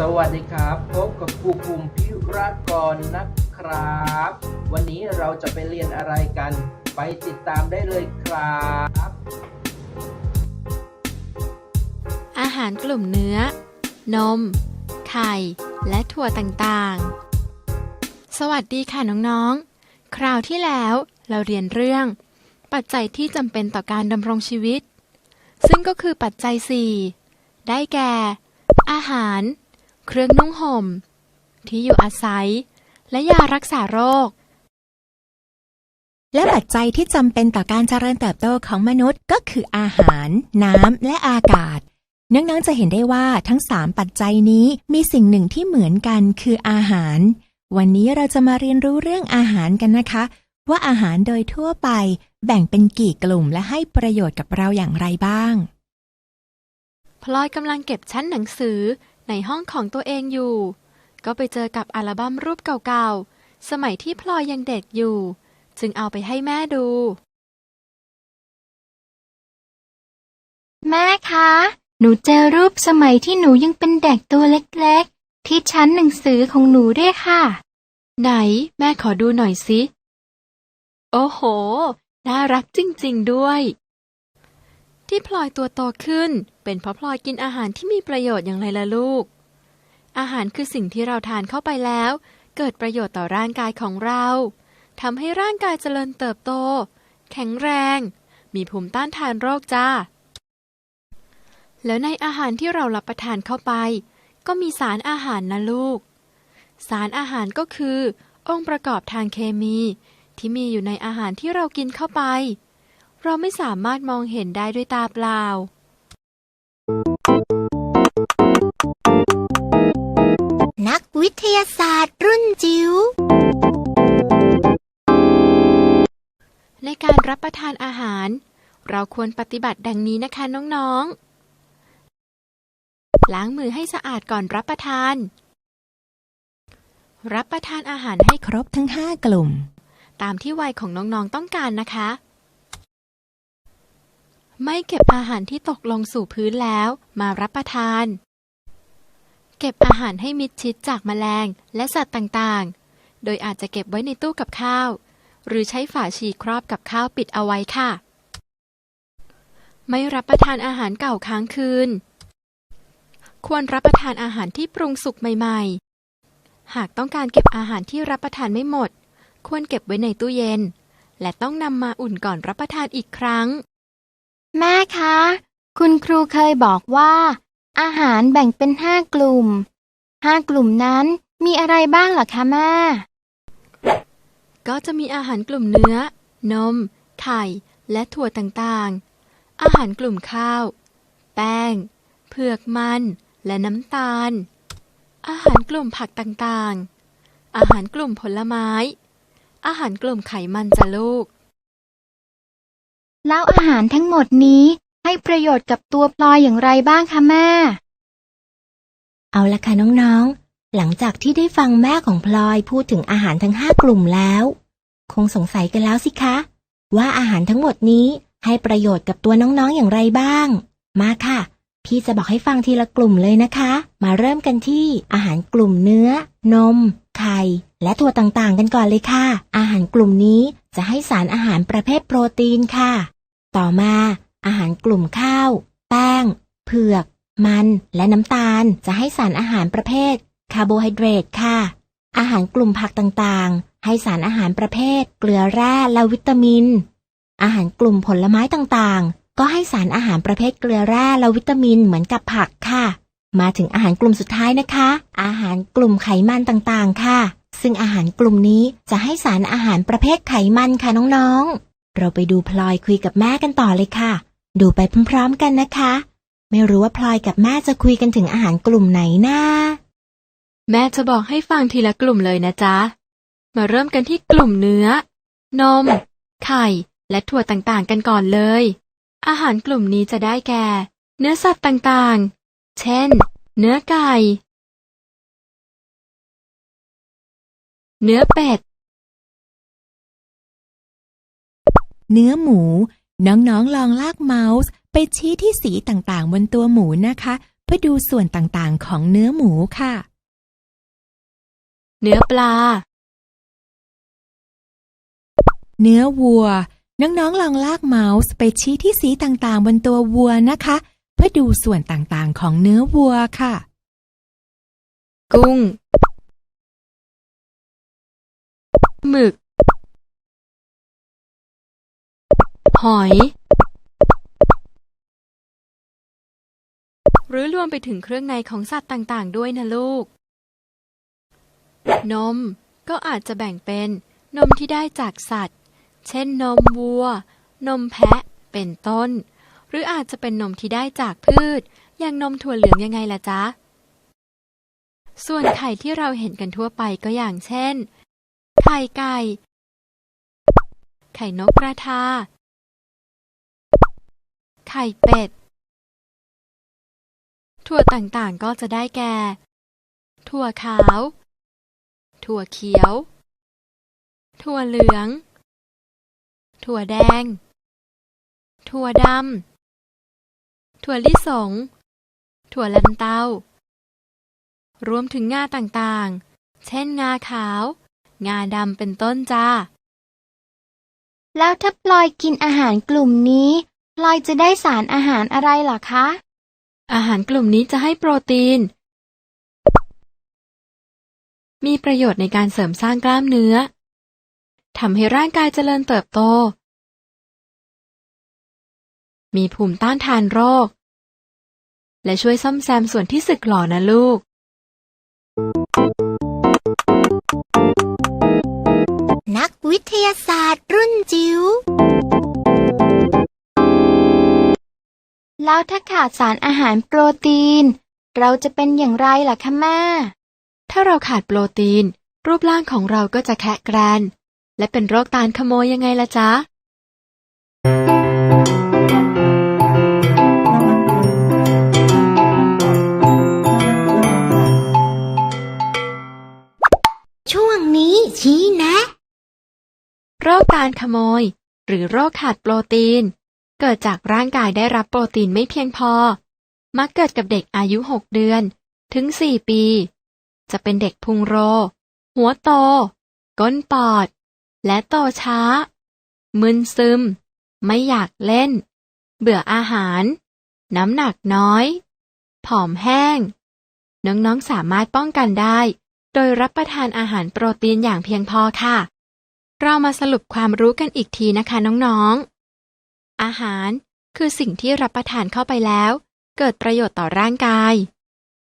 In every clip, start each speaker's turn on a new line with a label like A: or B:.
A: สวัสดีครับ พบกับครูภูมิพิรากรนะครับ วันนี้เราจะไปเรียนอะไรกัน ไปติดตามได้เลยครับ
B: อาหารกลุ่มเนื้อ นม ไข่ และถั่วต่างๆ สวัสดีค่ะน้องๆ คราวที่แล้วเราเรียนเรื่อง ปัจจัยที่จำเป็นต่อการดำรงชีวิต ซึ่งก็คือปัจจัย 4 ได้แก่อาหาร เครื่องนุ่งห่ม ที่อยู่อาศัย และยารักษาโรค
C: และปัจจัยที่จำเป็นต่อการเจริญเติบโตของมนุษย์ก็คืออาหาร น้ำ และอากาศน้องๆจะเห็นได้ว่าทั้ง 3 ปัจจัยนี้มีสิ่งหนึ่งที่เหมือนกันคืออาหาร วันนี้เราจะมาเรียนรู้เรื่องอาหารกันนะคะ ว่าอาหารโดยทั่วไปแบ่งเป็นกี่กลุ่มและให้ประโยชน์กับเราอย่างไรบ้าง
B: พลอยกำลังเก็บชั้นหนังสือ ในห้องของตัวเองอยู่ ก็ไปเจอกับอัลบั้มรูปเก่าๆ สมัยที่พลอยยังเด็กอยู่ จึงเอาไปให้แม่ดู
D: แม่คะ หนูเจอรูปสมัยที่หนูยังเป็นเด็กตัวเล็กๆ ที่ชั้นหนังสือของหนูด้วยค่ะ
B: ไหน แม่ขอดูหน่อยสิ โอ้โห น่ารักจริงๆด้วย ที่พลอยตัวโตขึ้น เป็นเพราะพลอยกินอาหารที่มีประโยชน์อย่างไรล่ะลูก อาหารคือสิ่งที่เราทานเข้าไปแล้ว เกิดประโยชน์ต่อร่างกายของเราทำให้ร่างกายเจริญเติบโต แข็งแรง มีภูมิต้านทานโรคจ้า แล้วในอาหารที่เรารับประทานเข้าไป ก็มีสารอาหารนะลูก สารอาหารก็คือ องค์ประกอบทางเคมี ที่มีอยู่ในอาหารที่เรากินเข้าไป เราไม่สามารถมองเห็นได้ด้วยตาเปล่า
D: นักวิทยาศาสตร์รุ่นจิ๋ว
B: ในการรับประทานอาหาร เราควรปฏิบัติดังนี้นะคะน้องๆ ล้างมือให้สะอาดก่อนรับประทาน รับประทานอาหารให้
C: ครบทั้ง 5 กลุ่ม
B: ตามที่วัยของน้องๆต้องการนะคะ ไม่เก็บอาหารที่ตกลงสู่พื้นแล้วมารับประทาน เก็บอาหารให้มิดชิดจากแมลงและสัตว์ต่างๆ โดยอาจจะเก็บไว้ในตู้กับข้าว หรือใช้ฝาฉีครอบกับข้าวปิดเอาไว้ค่ะ ไม่รับประทานอาหารเก่าค้างคืน ควรรับประทานอาหารที่ปรุงสุกใหม่ ๆ หากต้องการเก็บอาหารที่รับประทานไม่หมด ควรเก็บไว้ในตู้เย็น และต้องนำมาอุ่นก่อนรับประทานอีกครั้ง
D: แม่คะ คุณครูเคยบอกว่า อาหารแบ่งเป็นห้ากลุ่ม ห้ากลุ่มนั้นมีอะไรบ้างหรอคะแม่
B: ก็จะมีอาหารกลุ่มเนื้อ นม ไข่ และถั่วต่างๆ อาหารกลุ่มข้าว แป้ง เผือกมัน และน้ำตาล อาหารกลุ่มผักต่างๆ อาหารกลุ่มผลไม้ อาหารกลุ่มไขมันจ้ะลูก
D: แล้วอาหารทั้งหมดนี้ให้ประโยชน์กับตัวพลอยอย่างไรบ้างคะแม่
C: เอาละค่ะน้องๆ หลังจากที่ได้ฟังแม่ของพลอยพูดถึงอาหารทั้ง5กลุ่มแล้ว คงสงสัยกันแล้วสิคะ ว่าอาหารทั้งหมดนี้ให้ประโยชน์กับตัวน้องๆอย่างไรบ้าง มาค่ะ พี่จะบอกให้ฟังทีละกลุ่มเลยนะคะ มาเริ่มกันที่อาหารกลุ่มเนื้อ นม ไข่ และถั่วต่างๆ กันก่อนเลยค่ะ อาหารกลุ่มนี้จะให้สารอาหารประเภทโปรตีนค่ะ ต่อมาอาหารกลุ่มข้าว แป้ง เผือก มัน และน้ำตาลจะให้สารอาหารประเภทคาร์โบไฮเดรตค่ะ อาหารกลุ่มผักต่างๆ ให้สารอาหารประเภท เกลือแร่และวิตามิน อาหารกลุ่มผลไม้ต่างๆ ก็ให้สารอาหารประเภทเกลือแร่และวิตามินเหมือนกับผักค่ะ มาถึงอาหารกลุ่มสุดท้ายนะคะ อาหารกลุ่มไขมันต่างๆ ค่ะ ซึ่งอาหารกลุ่มนี้จะให้สารอาหารประเภทไขมันค่ะน้องๆ เราไปดูพลอยคุยกับแม่กันต่อเลยค่ะ ดูไปพร้อมๆกันนะคะ ไม่รู้ว่าพลอยกับแม่จะคุยกันถึงอาหารกลุ่มไหนนะ
B: แม่จะบอกให้ฟังทีละกลุ่มเลยนะจ๊ะ มาเริ่มกันที่กลุ่มเนื้อ นม ไข่ และถั่วต่างๆกันก่อนเลย อาหารกลุ่มนี้จะได้แก่ เนื้อสัตว์ต่างๆ เช่น เนื้อไก่ เนื้อเป็ด
C: เนื้อหมู น้องๆลองลากเมาส์ ไปชี้ที่สีต่างๆ บนตัวหมูนะคะ
E: เพื่อดูส่วนต่างๆ ของเนื้อหมูค่ะ
B: เนื้อปลา
E: เนื้อวัว น้องๆลองลากเมาส์ ไปชี้ที่สีต่างๆ บนตัววัวนะคะ เพื่อดูส่วนต่างๆ ของเนื้อวัวค่ะ
B: กุ้ง หมึก หอย หรือรวมไปถึงเครื่องในของสัตว์ต่างๆ ด้วยนะลูก นมก็อาจจะแบ่งเป็นนมที่ได้จากสัตว์ เช่นนมวัว นมแพะ เป็นต้น หรืออาจจะเป็นนมที่ได้จากพืช อย่างนมถั่วเหลืองยังไงล่ะจ๊ะ ส่วนไข่ที่เราเห็นกันทั่วไปก็อย่างเช่น ไข่ไก่ ไข่นกกระทา ไข่เป็ด ถั่วต่างๆก็จะได้แก่ ถั่วขาว ถั่วเขียว ถั่วเหลือง ถั่วแดง ถั่วดำ ถั่วลิสง ถั่วลันเตารวมถึงงาต่างๆ เช่นงาขาว งาดำเป็นต้นจ้า
D: แล้วถ้าพลอยกินอาหารกลุ่มนี้ พลอยจะได้สารอาหารอะไรเหรอคะ
B: อาหารกลุ่มนี้จะให้โปรตีน มีประโยชน์ในการเสริมสร้างกล้ามเนื้อทำให้ร่างกายเจริญเติบโต มีภูมิต้านทานโรค และช่วยซ่อมแซมส่วนที่สึกหรอนะลูก
C: นักวิทยาศาสตร์รุ่นจิ๋ว
D: แล้วถ้าขาดสารอาหารโปรตีน เราจะเป็นอย่างไรล่ะคะแม่
B: ถ้าเราขาดโปรตีน รูปร่างของเราก็จะแคะแกรน และเป็นโรคตาลขโมยยังไงล่ะจ๊ะ
C: ช่วงนี้ชี้แนะ
B: โรคตาลขโมย หรือโรคขาดโปรตีน เกิดจากร่างกายได้รับโปรตีนไม่เพียงพอ มักเกิดกับเด็กอายุ 6 เดือน ถึง 4 ปี จะเป็นเด็กพุงโร หัวโต ก้นปอด และโตช้า มึนซึม ไม่อยากเล่น เบื่ออาหาร น้ำหนักน้อย ผอมแห้ง น้องๆสามารถป้องกันได้ โดยรับประทานอาหารโปรตีนอย่างเพียงพอค่ะ เรามาสรุปความรู้กันอีกทีนะคะน้องๆ อาหาร คือสิ่งที่รับประทานเข้าไปแล้ว เกิดประโยชน์ต่อร่างกาย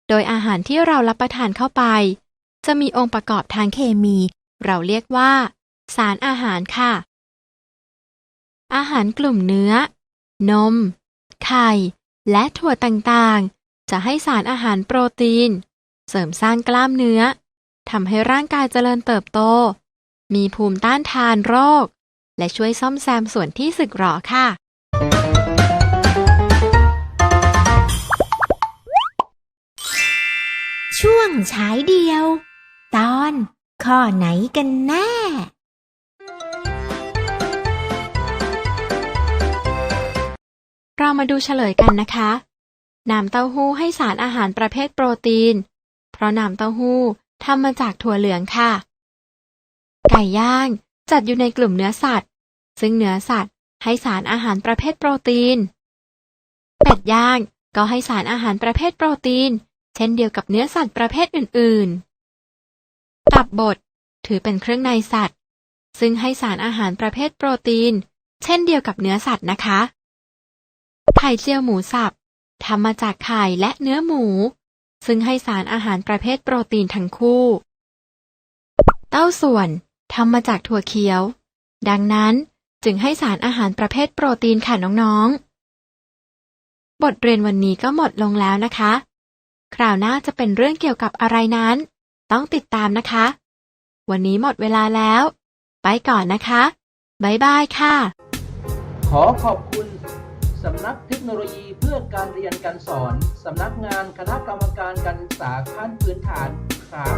B: โดยอาหารที่เรารับประทานเข้าไป จะมีองค์ประกอบทางเคมี เราเรียกว่า สารอาหารค่ะ อาหารกลุ่มเนื้อ นม ไข่ และถั่วต่างๆ จะให้สารอาหารโปรตีน เสริมสร้างกล้ามเนื้อทำให้ร่างกายเจริญเติบโต มีภูมิต้านทานโรค และช่วยซ่อมแซมส่วนที่สึกหรอค่ะ
C: ช่วงฉายเดียว ตอนข้อไหนกันแน่
B: เรามาดูเฉลยกันนะคะ น้ำเต้าหู้ให้สารอาหารประเภทโปรตีน เพราะน้ำเต้าหู้ทำมาจากถั่วเหลืองค่ะ ไก่ย่างจัดอยู่ในกลุ่มเนื้อสัตว์ ซึ่งเนื้อสัตว์ ให้สารอาหารประเภทโปรตีน เป็ดย่างก็ให้สารอาหารประเภทโปรตีน เช่นเดียวกับเนื้อสัตว์ประเภทอื่น ๆ ตับบดถือเป็นเครื่องในสัตว์ ซึ่งให้สารอาหารประเภทโปรตีน เช่นเดียวกับเนื้อสัตว์นะคะ ไข่เจียวหมูสับทำมาจากไข่และเนื้อหมู ซึ่งให้สารอาหารประเภทโปรตีนทั้งคู่ เต้าส่วนทำมาจากถั่วเขียว ดังนั้น จึงให้สารอาหารประเภทโปรตีนค่ะน้องๆ บทเรียนวันนี้ก็หมดลงแล้วนะคะ คราวหน้าจะเป็นเรื่องเกี่ยวกับอะไรนั้น ต้องติดตามนะคะ วันนี้หมดเวลาแล้ว ไปก่อนนะคะบ๊ายบายค่ะ
A: ขอขอบคุณสำนักเทคโนโลยีเพื่อการเรียนการสอนสำนักงานคณะกรรมการการศึกษาขั้นพื้นฐานครับ